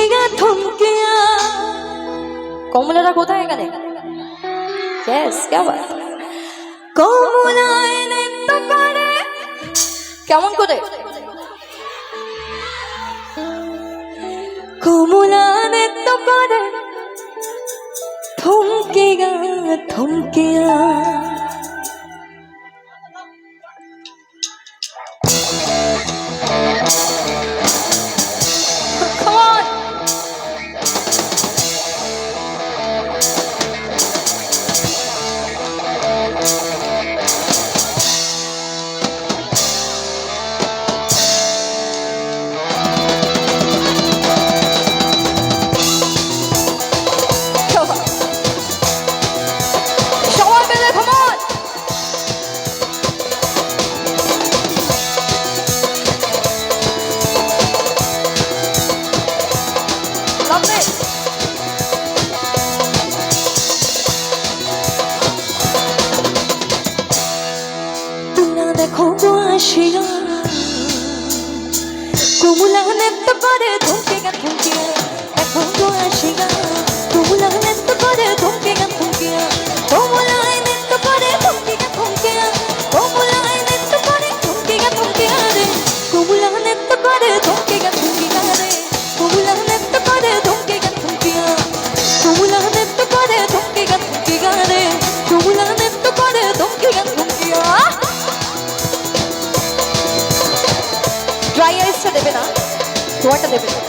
থমকিয়া থমকিয়া কমলাটা কোথায় এখানে? কেমন? করে। কমলা নৃত্য করে। থমকিয়া থমকিয়া আসিয়া কুমুলা নৃত্য পরে ধমকে গা ধমকে, এখন তো আসিয়া কুমুলা নৃত্য পরে ধমকে গা ধমকে কুমুলা নৃত্য করে ধমকে গা ধমকে কুমুলা নৃত্য পরে ধমকে গা ধমকে রে। কুমুলা নৃত্য পরে ধোয়াটা দেবে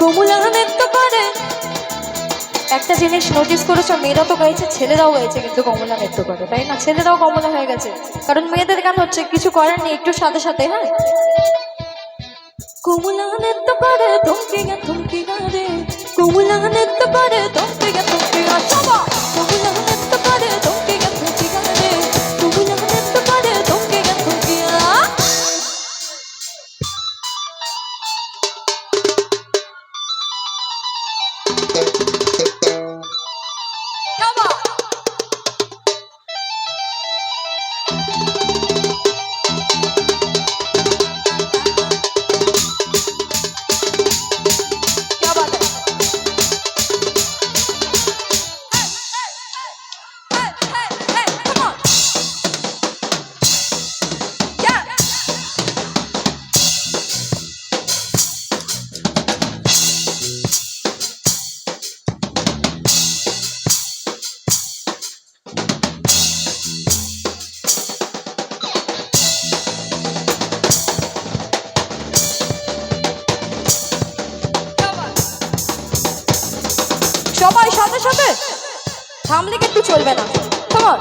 কমলা নৃত্য করে একটা জিনিস নোটিস করেছ, মেয়েরা তো গাইছে, ছেলেরাও গাইছে, কিন্তু কমলা নৃত্য করে তাই না? ছেলেরাও কমলা হয়ে গেছে। কারণ মেয়েদের গান হচ্ছে, কিছু করার নেই, একটু সাথে সাথে হ্যাঁ? কমলা নৃত্য করে তোমকে গা ধমকে গা রে। কমলা নৃত্য করে ধমকে সাথে থামলে কিন্তু চলবে না। তোমার